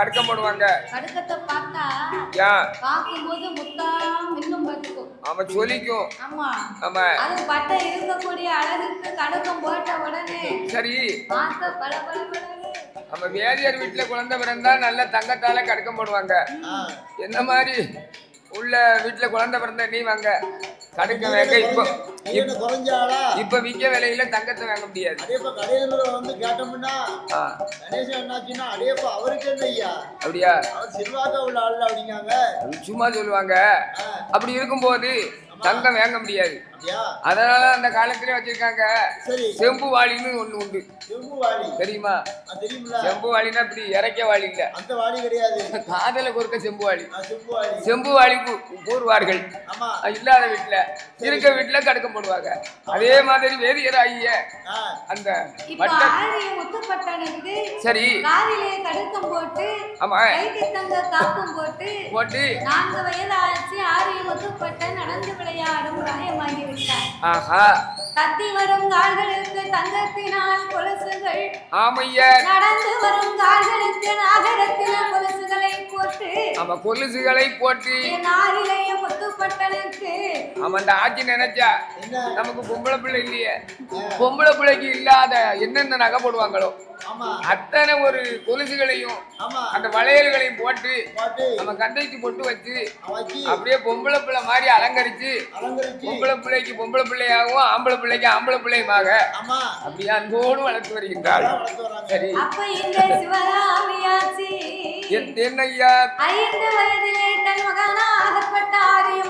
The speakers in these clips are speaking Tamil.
கடுக்கம் போடுவாங்க கடுக்கத்தை பார்த்தா ஏன் பார்க்கும்போது முத்தா மின்னும் பார்த்துக்கும் அவன் சொல்லிக்கும். ஆமா. ஆமா அது பட்டை இருக்கக்கூடிய அழகுக்கு கடுக்கம் போட்ட உடனே சரி. பார்க்க பல. நம்ம வேதியர் வீட்டுல குழந்தை பிறந்தா நல்ல தங்கத்தால கடுக்கம் போடுவாங்க. என்ன மாதிரி உள்ள வீட்டுல குழந்தை பிறந்த நீ வாங்க. கடுக்க வேங்க இப்போ. கையில குறைஞ்சாளா இப்ப விக்க விலையில தங்கத்தை வாங்க முடியாது. அடேப்பா கடையில வந்து கேட்டோம்னா கணேசன் என்னாச்சுன்னா அடேப்பா அவருக்கு என்ன ஐயா? அப்படியா? அவர் செல்வாக்கா உள்ள ஆள் அப்படிங்காங்க. சும்மா சொல்லுவாங்க. அப்படி இருக்கும்போது தங்கம் வாங்க முடியாது? அதனால அந்த காலத்திலே வச்சிருக்காங்க. சரி. செம்பு வாளின்னு ஒண்ணு உண்டு. செம்பு வாளி தெரியுமா செம்பு வாளின்னா இப்படி இறக்க வாளி இல்ல. அந்த வாளி கிடையாது. காதல கொடுக்க செம்பு வாளி செம்பு வாளி கூறுவார்கள் இல்லாத வீட்டுல இருக்க வீட்டுல கடுக்கம் போடுவாங்க அதே மாதிரி வேதியர் ஆகிய ஆ, அந்த மட்ட முத்துப்பட்டனுக்கு சரி. காலிலே கடுக்கம் போட்டு ஆமா. கைக்கு தங்க காப்பும் போட்டு போட்டு. நான்கு வயது ஆச்சு ஆரிய முத்துப்பட்டன் நடந்து விளையாடும் பிராயமாகி விட்டார் ஆஹா. கத்தி வரும் கால்களுக்கு தங்கத்தினால் கொலுசுகள். ஆமைய. நடந்து வரும் கால்களுக்கு நாகரத்தின கொலுசுகளை போட்டு. நம்ம கொலுசுகளை போட்டு. ஆறிலேய முத்துப்பட்டனுக்கு அவன் அந்த ஆட்சி நினைச்சா நமக்கு பொம்பளை பிள்ளை இல்லையே. பொம்பளை பிள்ளைக்கு இல்லாத என்னென்ன நகை போடுவாங்களோ. ஆமா. அத்தனை ஒரு கொலுசுகளையும் அந்த வளையல்களையும் போட்டு நம்ம கண்டைக்கு பொட்டு வச்சு அப்படியே பொம்பளை பிள்ளை மாதிரி அலங்கரிச்சு அலங்கரிச்சு. பொம்பளை பிள்ளைக்கு பொம்பளை பிள்ளையாகவும் ஆம்பளை பிள்ளைக்கு ஆம்பளை பிள்ளையுமாக ஆமா. அப்படியே அன்போடு வளர்த்து வருகின்றாள். வராங்க. சரி. அப்ப இந்த சிவராமியாச்சி என் என்னய்யா ஐந்து வயதிலே தன் மகனாகப்பட்ட ஆரிய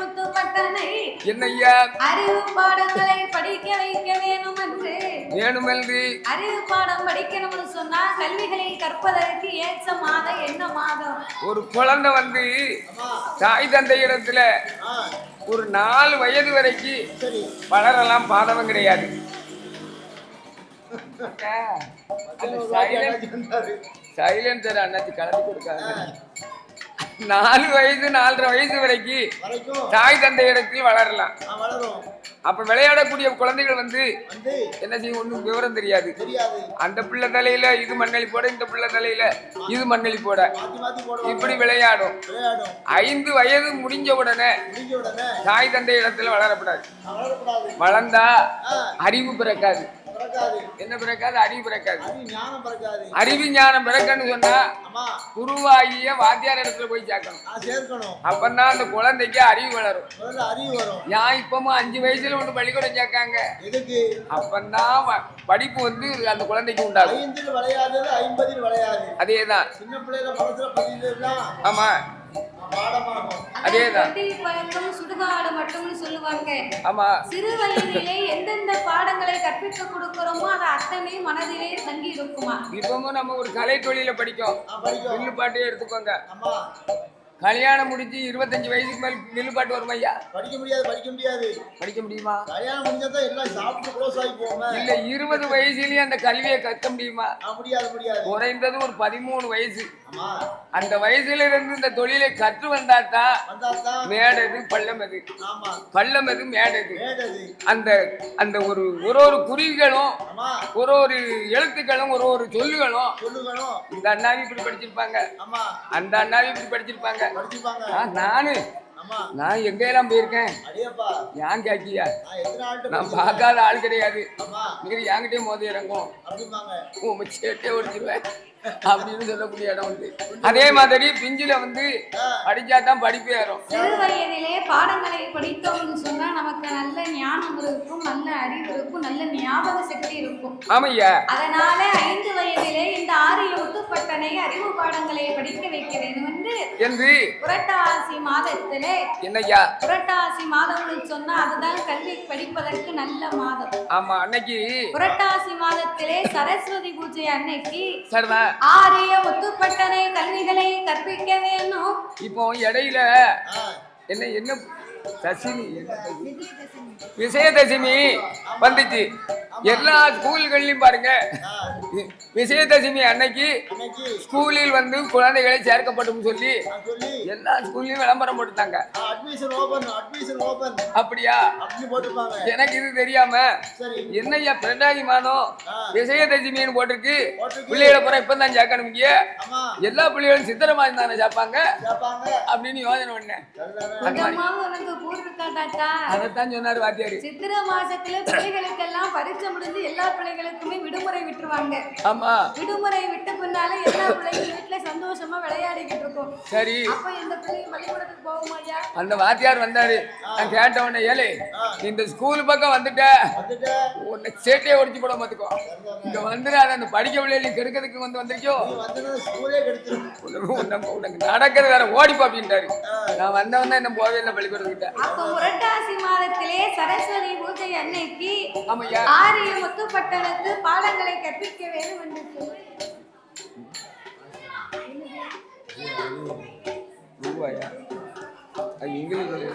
என்னய்யா அறிவு பாடங்களை படிக்க வைக்க வேணும் என்று வேணுமென்று. அறிவு பாடம் படிக்கணும்னு சொன்னா கல்விகளை கற்பதற்கு ஏற்ற மாதம் என்ன மாதம் ஒரு குழந்தை வந்து தாய் தந்தை இடத்துல ஒரு நாலு வயது வரைக்கும் சரி. வளரலாம் பாதகம் கிடையாது. சைலன்சர் அண்ணாச்சி கலந்து கொடுக்காங்க நாலு வயசு நாலரை வயசு வரைக்கும். தாய் தந்தை இடத்தில் வளரலாம். அப்ப விளையாடக்கூடிய குழந்தைகள் வந்து என்ன செய்யும்? ஒண்ணும் விவரம் தெரியாது. அந்த பிள்ளை தலையில இது மண்ணளி போட இந்த பிள்ளை தலையில இது மண்ணளி போட. இப்படி விளையாடும். ஐந்து வயது முடிஞ்ச உடனே முடிஞ்ச உடனே தாய் தந்தை இடத்துல வளரக்கூடாது. வளர்ந்தா அறிவு பிறக்காது. என்ன பிறக்காது? அறிவு பிறக்காது. அறிவு ஞானம் பிறக்கன்னு சொன்னா குருவாகிய வாத்தியார் இடத்துல போய் சேர்க்கணும். சேர்க்கணும். அப்பதான் அந்த குழந்தைக்கு அறிவு வளரும். அறிவு வரும். நான் இப்பவும் அஞ்சு வயசுல ஒன்று பள்ளிக்கூடம் சேர்க்காங்க? எதுக்கு? வ- படிப்பு வந்து அந்த குழந்தைக்கு உண்டாகும். ஐந்தில் விளையாதது ஐம்பதில் விளையாது. அதேதான். சின்ன பிள்ளைல மனசுல ஆமா. அதேதான். பழக்கம் சுடுகாடு மட்டும்னு சொல்லுவாங்க. ஆமா. சிறு வயதிலே எந்தெந்த பாடங்களை கற்பித்து கொடுக்கிறோமோ அது அத்தனை மனதிலே தங்கி இருக்குமா? இப்பவும் நம்ம ஒரு கலை தொழில படிக்கும் வில்லு பாட்டே எடுத்துக்கோங்க. ஆமா. கல்யாணம் முடிஞ்சு இருபத்தஞ்சு வயசுக்கு மேல் வில்லு பாட்டு வருமா ஐயா? படிக்க முடியாது படிக்க முடியாது. படிக்க முடியுமா? கல்யாணம் முடிஞ்சதான் எல்லாம் சாப்பிட்டு க்ளோஸ் ஆகி போவோமே. இல்ல இருபது வயசுலயே அந்த கல்வியை கற்க முடியுமா? முடியாது முடியாது. குறைந்தது ஒரு பதிமூணு வயசு. அந்த வயசுல இருந்து இந்த தொழிலை கற்று வந்தாதான் மேடது பள்ளம் அது ஆமா. பள்ளம் அது மேடது. அந்த அந்த ஒரு ஒரு ஒரு குறிகளும் ஒரு ஒரு எழுத்துக்களும் ஒரு ஒரு சொல்லுகளும் இந்த அண்ணாவி இப்படி படிச்சிருப்பாங்க. ஆமா அந்த அண்ணாவி இப்படி படிச்சிருப்பாங்க. நானு. நான் எங்கெல்லாம் போயிருக்கேன்? ஏன் கேக்கியா நான்? பார்க்காத ஆள் கிடையாது. நீங்க என்கிட்டயே மோதி இறங்கும். உன் சேட்டே ஒடிச்சிருவேன் அப்படின்னு சொல்லக்கூடிய இடம் வந்து அதே மாதிரி பிஞ்சில வந்து. படிச்சா தான் படிப்பு ஏறும் சிறு வயதிலே பாடங்களை படித்தோம்னு சொன்னா நமக்கு நல்ல ஞானம் இருக்கும் நல்ல அறிவு இருக்கும் நல்ல ஞாபக சக்தி இருக்கும். ஆமையா? அதனால ஐந்து வயதிலே இந்த ஆரிய முத்துப்பட்டனை அறிவு பாடங்களை படிக்க வைக்க வேண்டும் என்று? புரட்டாசி மாதத்திலே என்னய்யா புரட்டாசி மாதம்னு சொன்னா அதுதான் கல்வி படிப்பதற்கு நல்ல மாதம். ஆமா அன்னைக்கு புரட்டாசி மாதத்திலே சரஸ்வதி பூஜை அன்னைக்கு சரிதான் ஆரிய முத்துப்பட்டனை கல்விகளை கற்பிக்க வேணும் இப்போ இடையில என்ன என்ன தசிமி என்ன தசிமி? விஜயதசமி வந்துச்சு. எல்லா ஸ்கூல்கள்லயும் பாருங்க. விஜயதசமி அன்னைக்கு ஸ்கூலில் வந்து குழந்தைகளை சேர்க்கப்படும் சொல்லி எல்லா ஸ்கூல்லையும் விளம்பரம் போட்டுட்டாங்க. அட்மிஷன் ஓபன் அட்மிஷன் ஓபன் அப்படியா? எனக்கு இது தெரியாம சரி. என்னய்யா பிரெண்டாகி மாதம். விஜயதசமின்னு போட்டிருக்கு. பிள்ளைகளை பூரா இப்பதான் சேர்க்கணுங்க ஆமா. எல்லா பிள்ளைகளும் சித்திரமா தானே சேர்ப்பாங்க அப்படின்னு யோசனை பண்ணேன். அதைத்தான் சொன்னாரு வாத்தியாரு. சித்திரை மாசத்துல பிள்ளைகளுக்கெல்லாம் முடிஞ்சு எல்லா பிள்ளைகளுக்குமே விடுமுறை விட்டுருவாங்க. ஆமா. விடுமுறை விட்ட பின்னால எல்லா பிள்ளைங்களும் வீட்டுல சந்தோஷமா விளையாடிக்கிட்டு இருக்கும். சரி. அப்ப இந்த பிள்ளைங்க பள்ளிக்கூடத்துக்கு போகுமா ஐயா? அந்த வாத்தியார் வந்தாரு. நான் கேட்ட உடனே ஏலே இந்த ஸ்கூல் பக்கம் வந்துட்ட. வந்துட்டு. உன்னை சேட்டையை ஒடிச்சு போட மாத்துக்கோ இங்க வந்துடாத அந்த படிக்க பிள்ளைகளை கெடுக்கிறதுக்கு வந்து வந்திருக்கோ உனக்கு நடக்கிறது வேற ஓடி பாப்பின்ட்டாரு நான் வந்தவன் தான் என்ன போவே இல்லை பள்ளிக்கூடத்துக்கிட்ட. அப்ப புரட்டாசி மாதத்திலே சரஸ்வதி பூஜை அன்னைக்கு ஆமையா ஆரிய முத்துப்பட்டனுக்கு பாடங்களை கற்பிக்க வேண்டும் என்று ரூபாயா? அது இங்கிலீஷ்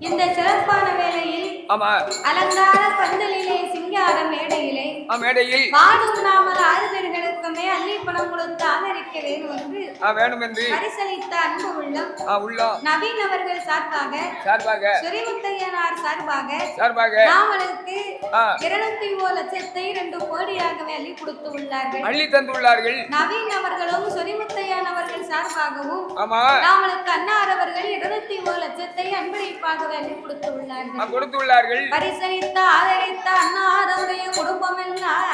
இந்த சிறப்பான வேளையில் ஆமா. அலங்கார பந்தலிலே சிங்கார மேடையிலே மேடையில். வாடும் நாமல் ஆறு பேர்களுக்குமே அள்ளி பணம் கொடுத்து ஆதரிக்க வேண்டும் என்று ஆ வேணும் என்று பரிசளித்த அன்பு உள்ளம். ஆ உள்ளோம். நவீன் அவர்கள் சார்பாக சார்பாக. சுரிமுத்தையனார் சார்பாக சார்பாக. நாமளுக்கு ஆ. இருநூத்தி ஓ லட்சத்தை இரண்டு கோடியாகவே அள்ளி கொடுத்து உள்ளார்கள். அள்ளி தந்துள்ளார்கள். நவீன் அவர்களும் சார்பாகவும் நாமளுக்கு அன்னார் அவர்கள் இருநூத்தி ஓ லட்சத்தை அன்பளிப்பாகவே அள்ளி கொடுத்து ஆ, உள்ளார்கள் கொடுத்துள்ளார்கள். பரிசளித்த ஆதரித்த அன்னாருடைய குடும்பம் எல்லாம்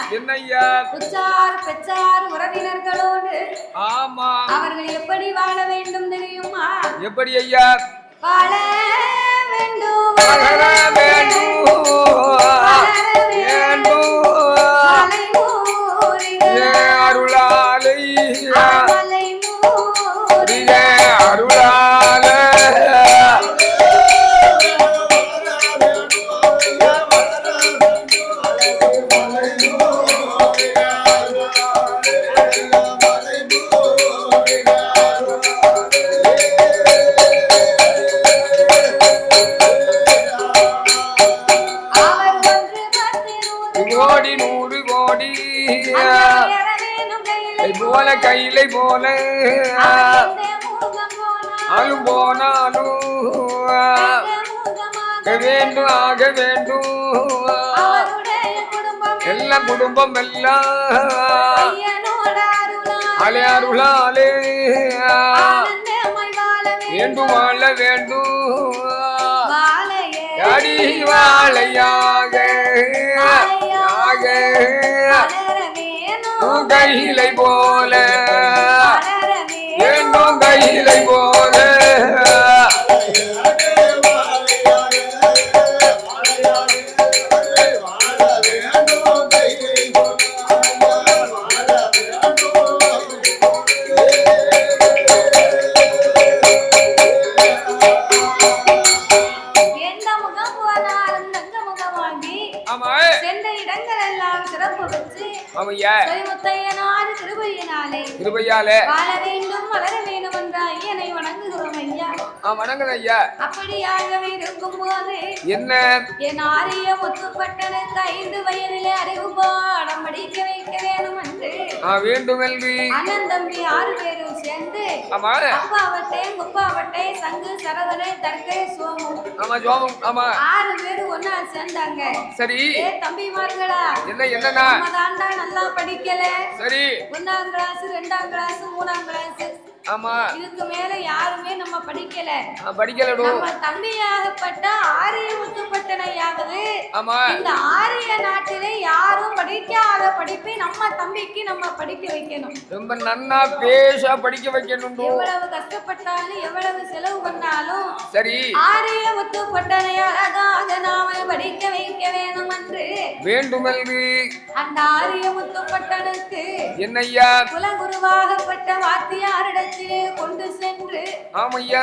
உச்சார் பெற்றார் உறவினர்களோடு ஆமா. அவர்கள் எப்படி வாழ வேண்டும் தெரியுமா? எப்படி ஐயா? வாழ வேண்டும். வளர வேண்டும். வேண்டும். கையிலை போல. ஆளும் போனாலும் வேண்டும் ஆக வேண்டும். எல்லா குடும்பம் எல்லாம் ஐயனோட அருளால். அலே அருளாலே. ஆனந்தமாய் வாழ வேண்டும். வாழ வேண்டும். அடி வாழையாக. கையிலை போல. வேண்டும் கையிலை போல வணங்குது ஐயா. அப்படியாகவே இருக்கும் போது என்ன? என் ஆரிய முத்துப்பட்டனுக்கு ஐந்து வயதிலே அறிவு பாடம் படிக்க வைக்க வேண்டும் என்று வேண்டும் அண்ணன் தம்பி ஆறு பேரும் சேர்ந்து ஆமா. அப்பாவட்டே முப்பாவட்டே சங்கு சரவணை தர்க்கை சோமு ஆமா ஜோமம் ஆமா. ஆறு பேரும் ஒன்னா சேர்ந்தாங்க. சரி. ஏ தம்பிமார்களா? என்ன என்னன்னா நம்ம தாண்டா நல்லா படிக்கல. சரி. ஒன்னாம் கிளாஸ் ரெண்டாம் கிளாஸ் மூணாம் கிளாஸ் ஆமா. இதுக்கு மேல யாருமே நம்ம படிக்கல. ஆ, படிக்கலடும் நம்ம தம்பியாகப்பட்ட ஆரிய முத்துப்பட்டனையாவது ஆமா. இந்த ஆரிய நாட்டிலே யாரும் படிக்காத படிப்பை நம்ம தம்பிக்கு நம்ம படிக்க வைக்கணும். ரொம்ப நன்னா பேச படிக்க வைக்கணும் எவ்வளவு கஷ்டப்பட்டாலும் எவ்வளவு செலவு பண்ணாலும் சரி. ஆரிய முத்துப்பட்டனை அழகாக நாம படிக்க வைக்க வேணும் என்று வேண்டும் என்று அந்த ஆரிய முத்துப்பட்டனுக்கு என்னய்யா? குலகுருவாகப்பட்ட வாத்தியாரிடத்திலே கொண்டு சென்று ஆமையா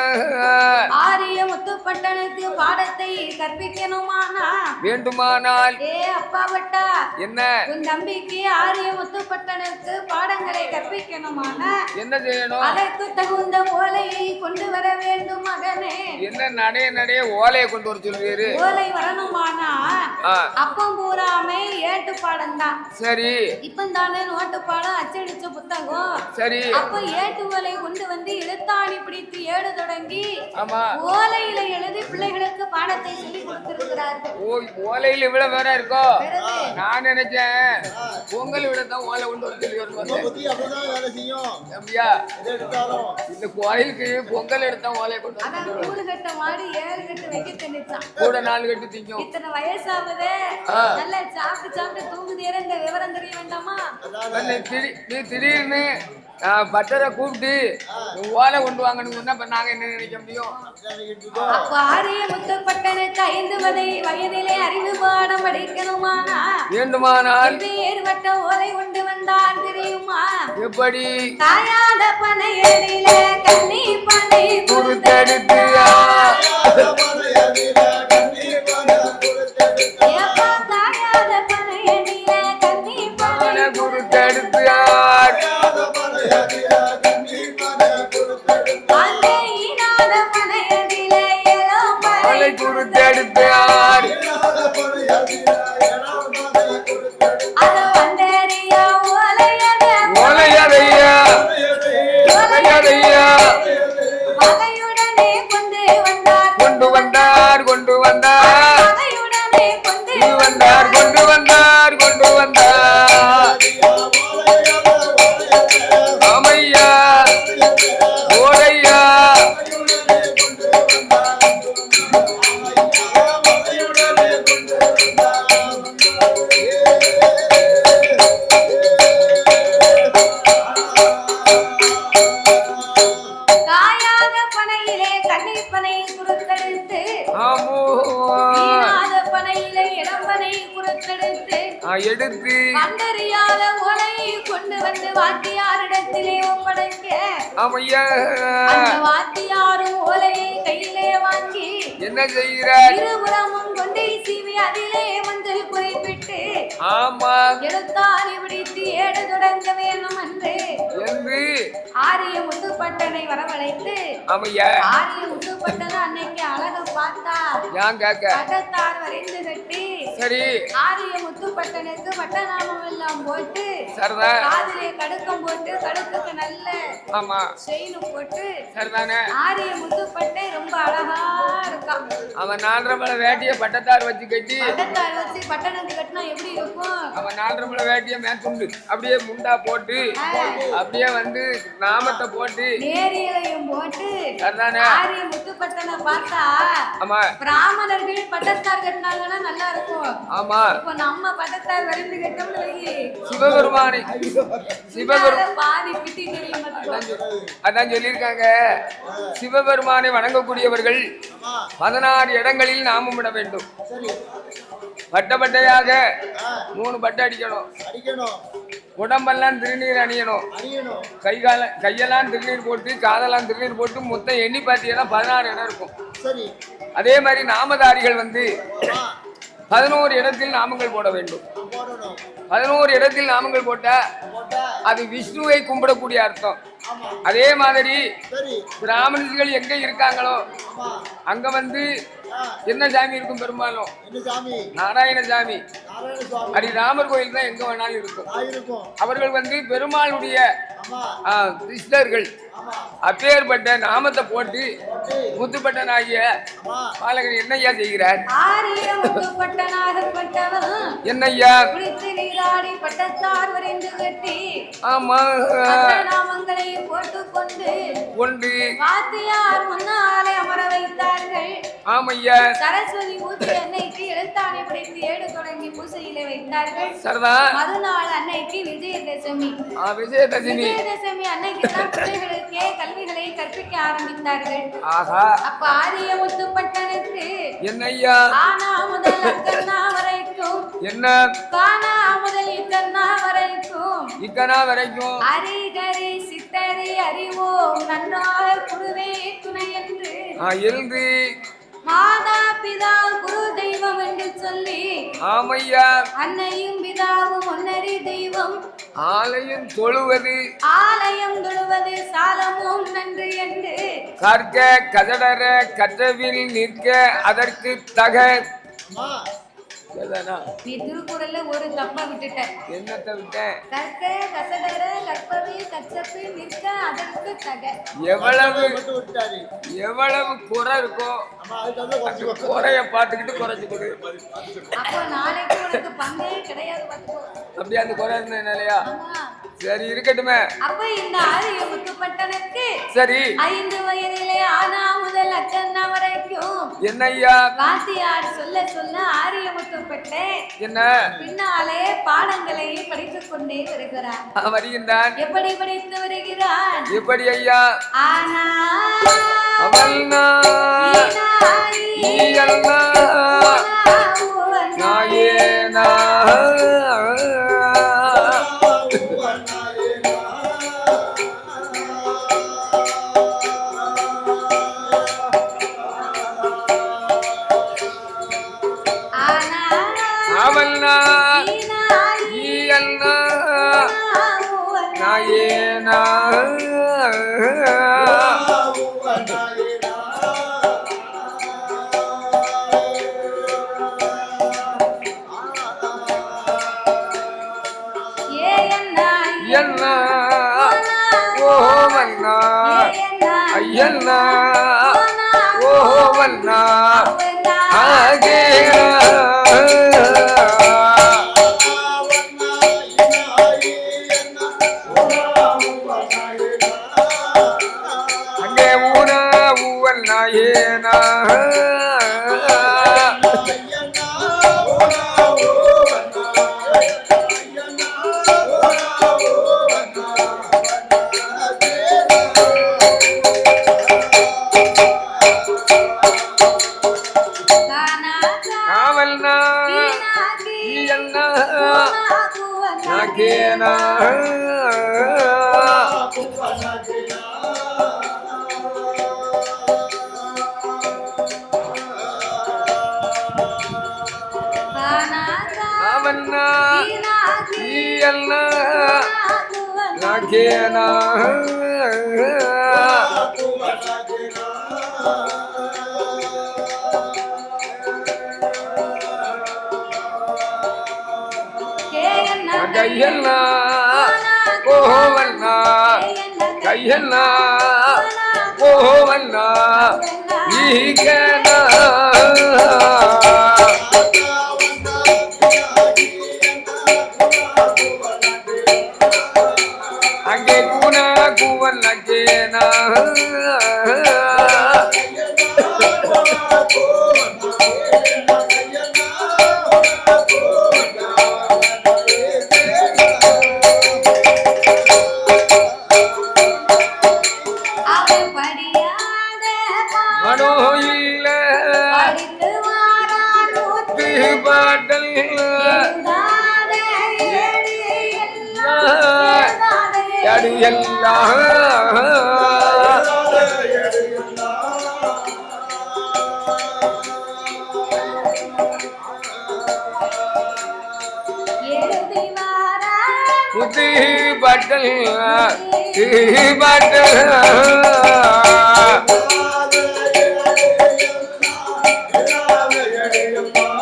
ஆரிய முத்துப்பட்டனுக்கு பாடத்தை கற்பிக்கணுமானா? வேண்டுமானால். ஏ அப்பா பட்டா என்ன? உன் தம்பிக்கு ஆரிய முத்துப்பட்டனுக்கு பாடங்களை கற்பிக்கணுமானா? என்ன செய்யணும்? அதற்கு தகுந்த ஓலையை கொண்டு வர வேண்டும் மகனே. என்ன நடைய நடைய ஓலையை கொண்டு வர சொல்றீரு ஓலை வரணுமானா? அப்பம் பூராமே ஏட்டு பாடம் தான் சரி. இப்ப தானே நோட்டு பாடம் அச்சடிச்ச புத்தகம். சரி. அப்ப ஏட்டு ஓலை கொண்டு வந்து எழுத்தாணி பிடித்து ஏடு தொடங்கி ஆமா. ஓலையில எழுதி பிள்ளைகளுக்கு பாடத்தை சொல்லி கொடுத்திருக்கிறார்கள். ஓ ஓலையில் இவ்வளவு வேற இருக்கோ? நான் நினைச்சேன் பொங்கல் விட தான் ஓலை கொண்டு செய்யும். அப்படியா? இந்த கோயிலுக்கு பொங்கல் எடுத்தா ஓலையை கொண்டு. கூடு கட்ட மாடி ஏழு கட்டு வைக்க தெரிஞ்சான் கூட நாலு கட்டு திங்கும். இத்தனை வயசாகுது. நல்லா சாப்பிட்டு சாப்பிட்டு தூங்குதேற இந்த விவரம் தெரிய வேண்டாமா? நீ திடீர் நீ திடீர்னு பட்டரை கூப்பிட்டு ஓலை கொண்டு வாங்கன்னு சொன்னா இப்ப நாங்க என்ன நினைக்க முடியும்? நினைக்கிட்டு இருக்கோம். அப்ப ஆரிய முத்தப்பட்டனுக்கு ஐந்து வதை வயதிலே அறிவு பாடம் படிக்கணுமானா வேண்டுமானால் ஏற்பட்ட ஓலை கொண்டு வந்தான் தெரியுமா? எப்படி? தாயாத பனையடியில கண்ணி பனை குறுத்தெடுத்து ஓலை எடுத்து கண்டறியாத ஓலையை கொண்டு வந்து வாத்தியாரிடத்திலே ஒப்படைக்க. அந்த வாத்தியாரும் ஓலையை கையிலே வாங்கி என்ன செய்கிறார்? இருபுறமும் கொண்டை சீவி அதிலே மஞ்சள் குறிப்பிட்டு ஆமா. எழுத்தாணி பிடித்து ஏடு தொடங்க வேணும் என்று என்று ஆரிய முத்துப்பட்டனை வரவழைத்து ஆமையா ஆரிய முத்துப்பட்டனை அன்னைக்கு அழக பார்த்தா ஏன் கேட்க? வரைந்து கட்டி சரி. ஆரிய முத்துப்பட்டனுக்கு பட்டநாமம் எல்லாம் போட்டு சரிதான் காதிலே கடுக்கம் போட்டு கடுக்குக்கு நல்ல ஆமா. செயின் போட்டு சரிதானே. ஆரிய முத்துப்பட்டை ரொம்ப அழகா இருக்கான் அவன் நாலரை மலை வேட்டிய பட்டத்தார் வச்சு கட்டி பட்டத்தார் வச்சு பட்டணத்து கட்டினா எப்படி இருக்கும்? அவன் நாலரை மலை வேட்டிய மேற்கொண்டு அப்படியே முண்டா போட்டு அப்படியே வந்து நாமத்தை போட்டு. நேரியலையும் போட்டு சரிதானே. ஆரிய முத்துப்பட்டனை பார்த்தா ஆமா. பிராமணர்கள் பட்டத்தார் கட்டினாங்கன்னா நல்லா இருக்கும். ஆமா. இப்போ நம்ம பட்டத்தார் வரைந்து கட்டோம்னு. சிவபெருமானை. சிவபெரு பின்னால பாதி பிட்டி தெரியும் பார்த்துக்கோ. அதான் சொல்லியிருக்காங்க. சிவபெருமானை வணங்கக்கூடியவர்கள் பதினாறு இடங்களில் நாமம் விட வேண்டும். பட்ட பட்டையாக மூணு பட்டை அடிக்கணும். அடிக்கணும். உடம்பெல்லாம் திருநீர் அணியணும். அணியணும். கை கால கையெல்லாம் திருநீர் போட்டு காதெல்லாம் திருநீர் போட்டு மொத்தம் எண்ணி பார்த்தீங்கன்னா பதினாறு இடம் இருக்கும். சரி. அதே மாதிரி நாமதாரிகள் வந்து பதினோரு இடத்தில் நாமங்கள் போட வேண்டும். பதினோரு இடத்தில் நாமங்கள் போட்டா அது விஷ்ணுவை கும்பிடக்கூடிய அர்த்தம். அதே மாதிரி பிராமணர்கள் எங்க இருக்காங்களோ அங்க வந்து என்ன சாமி இருக்கும் பெரும்பாலும்? என்ன சாமி நாராயண சாமி நாராயண சுவாமி அடி ராமர் கோயில் தான் எங்க வேணாலும் இருக்கும். அவர்கள் வந்து பெருமாளுடைய கிருஷ்ணர்கள் அப்பேற்பட்ட நாமத்தை போட்டு போட்டு முத்துப்பட்டனாகிய ஆமா பாலகன் என்னய்யா செய்கிறார்? கட்டி ஆமா. நாமங்களை போட்டுக்கொண்டு கொண்டு வாத்தியார் முன்னாலே அமர வைத்தார்கள். ஆமையா. சரஸ்வதி பூஜை அன்னைக்கு எழுத்தாணி படைத்து ஏடு தொடங்கி பூசையிலே வைத்தார்கள். மறுநாள் அன்னைக்கு விஜயதசமி. ஆ, விஜயதசமி. விஜயதசமி அன்னைக்கு தான் பிள்ளைகளுக்கே கல்விகளை கற்பிக்க ஆரம்பித்தார்கள். ஆஹா அப்ப ஆரிய முத்துப்பட்டனுக்கு என்னய்யா? ஆனா முதல் அக்கண்ணா வரைக்கும். என்ன? காணா முதல் இக்கண்ணா வரைக்கும். இக்கனா வரைக்கும். அரிகரி சித்தரி அறிவோம். நன்றாக குருவே துணை என்று. எழுந்து மாதா பிதா குரு தெய்வம் என்று சொல்லி ஆமையா. அன்னையும் பிதாவும் ஒன்னறி தெய்வம். ஆலயம் தொழுவது. ஆலயம் தொழுவது சாலமும் நன்று என்று. கற்க கதடர கதவில் நிற்க அதற்கு தக. நீ திருக்குறள்ல ஒரு தப்ப விட்டுட்ட. என்னத்தை விட்டேன் கற்க கசடர கற்பது கச்சப்பு நிற்க அதற்கு தக. எவ்வளவு. எவ்வளவு குறை இருக்கோ. குறைய பார்த்துக்கிட்டு குறைச்சு கொடு. அப்போ நாளைக்கு உனக்கு பங்கே கிடையாது பார்த்துக்கோ. அப்படி அந்த குறை இருந்த நிலையா. சரி இருக்கட்டுமே. அப்ப இந்த ஆரிய முத்துப்பட்டனுக்கு சரி. ஐந்து வயதிலே ஆனா முதல் அக்கன்னா வரைக்கும் என்ன ஐயா வாத்தியார் சொல்ல சொல்ல ஆரிய முத்துப்பட்டேன் என்ன? பின்னாலே பாடங்களை படித்துக் கொண்டே வருகிறார். ஆ, வருகின்றான். எப்படி படித்து வருகிறான்? எப்படி ஐயா? ஆனா அவள் நாயே. நான் ஈயண்ணா நாகேனா கையண்ணா ஓவண்ணா கையண்ணா ஓவண்ணா ஈகனா எழுதாத யாரு எல்லாம்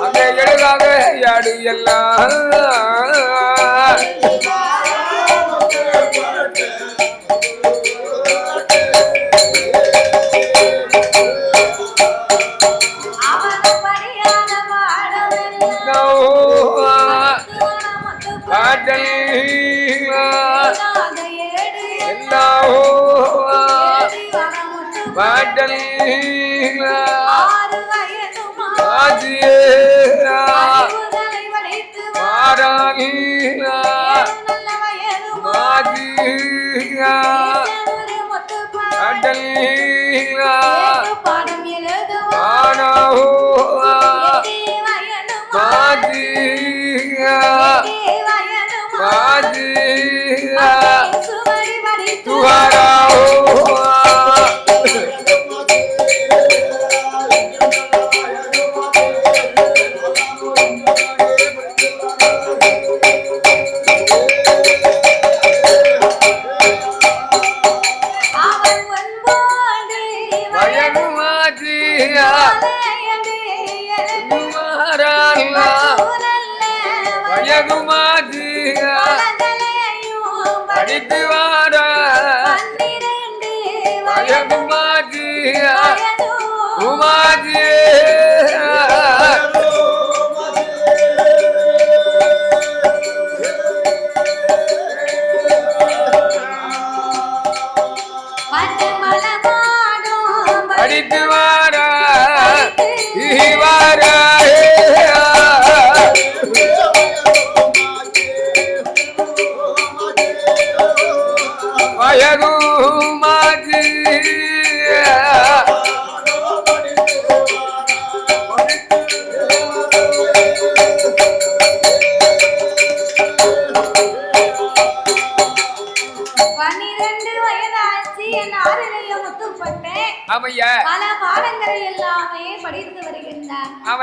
அங்கே எழுதாக யாடு எல்லாம்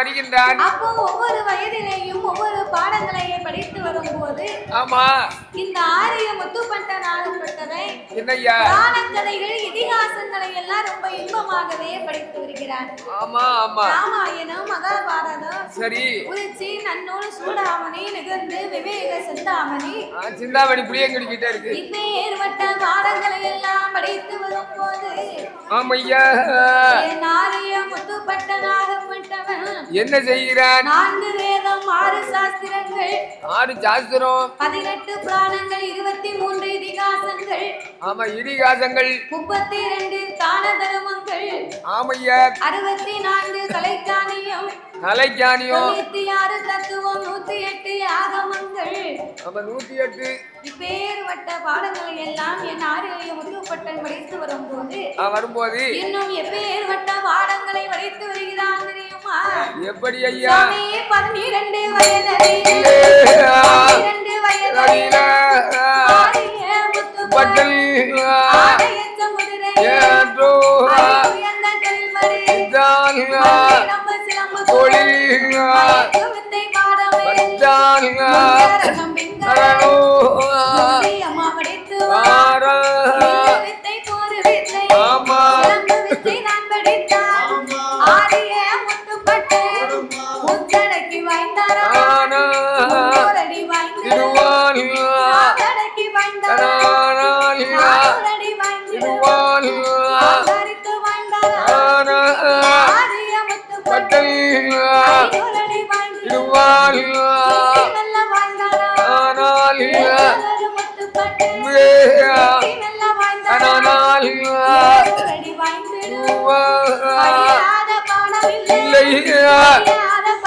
வருகின்றான் அப்போ ஒவ்வொரு வயதிலேயும் ஒவ்வொரு பாடங்களையும் படித்து வரும்போது ஆமா. இந்த ஆரிய முத்துப்பட்டன் ஆகப்பட்டவன் என்னய்யா? புராணக்கதைகள் இதிகாசங்களை எல்லாம் ரொம்ப இன்பமாகவே படித்து வருகிறார். ஆமா ஆமா. ராமாயணம் மகாபாரதம் சரி. உரிச்சி நன்னூல் சூடாமணி நிகழ்ந்து விவேக சிந்தாமணி. சிந்தாமணி புளியங்கடிக்கிட்ட இருக்கு. இப்பேற்பட்ட பாடங்களை எல்லாம் படித்து வரும்போது ஆமையா. என் ஆரிய முத்துப்பட்டனாகப்பட்டவன் என்ன செய்கிறான்? நான்கு வேதம் ஆறு சாஸ்திரங்கள். ஆறு சாஸ்திரம். பதினெட்டு புராணங்கள் இருபத்தி மூன்று இதிகாசங்கள். ஆமா இடிகாசங்கள் முப்பத்தி இரண்டு தான தர்மங்கள் ஆமையா. அறுபத்தி நான்கு கலைக்காணியம் கலைஞானியம். தொண்ணூத்தி ஆறு தத்துவம் நூத்தி எட்டு ஆகமங்கள் நம்ம நூத்தி எட்டு இப்பேற்பட்ட பாடங்களை எல்லாம் என் ஆரிய முத்துப்பட்டன் படித்து வரும்போது வரும்போது. இன்னும் எப்பேற்பட்ட பாடங்களை படித்து வருகிறான் தெரியுமா? எப்படி ஐயா? பன்னிரண்டு வயதிலே பன்னிரண்டு வயதிலே மயக்கு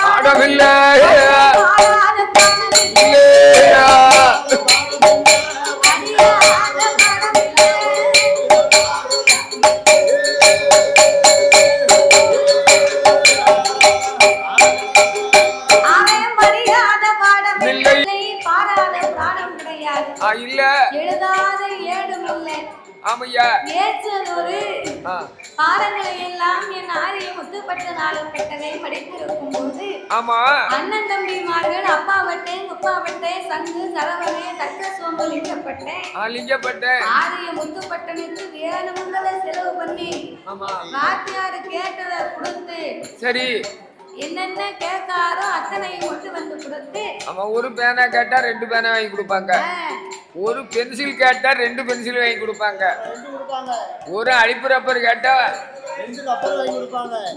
பாடமில்லை. படித்திருக்கும் போது ஆமா. அண்ணன் தம்பிமார்கள் அப்பாவட்டேன் முப்பாவட்டேன் சங்கு சரவணே தக்க சோம்பு லிங்கப்பட்டேன் ஆ, லிங்கப்பட்ட ஆரிய முத்துப்பட்டனுக்கு வேணுங்கிறத செலவு பண்ணி ஆமா. வாத்தியாரு கேட்டதை கொடுத்து சரி. என்னென்ன கேட்காரோ அத்தனையும் கொண்டு வந்து கொடுத்து ஆமா ஒரு பேனா கேட்டா ரெண்டு பேனா வாங்கி கொடுப்பாங்க. ஒரு பென்சில் கேட்டா ரெண்டு பென்சில் வாங்கி கொடுப்பாங்க. ஒரு அழிப்பு ரப்பர் கேட்டா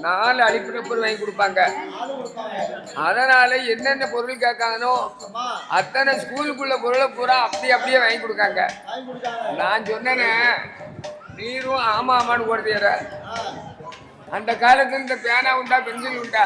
நாலு அழிப்பு ரப்பர் வாங்கி கொடுப்பாங்க. அதனால என்னென்ன பொருள் கேட்காங்கனோ அம்மா அத்தனை ஸ்கூலுக்குள்ள பொருளை பூரா அப்படி அப்படியே வாங்கி கொடுக்காங்க. நான் சொன்னேனே நீரும் ஆமா ஆமான்னு கொடுத்தீர ஆ. அந்த காலத்துல இந்த பேனா உண்டா பென்சில் உண்டா?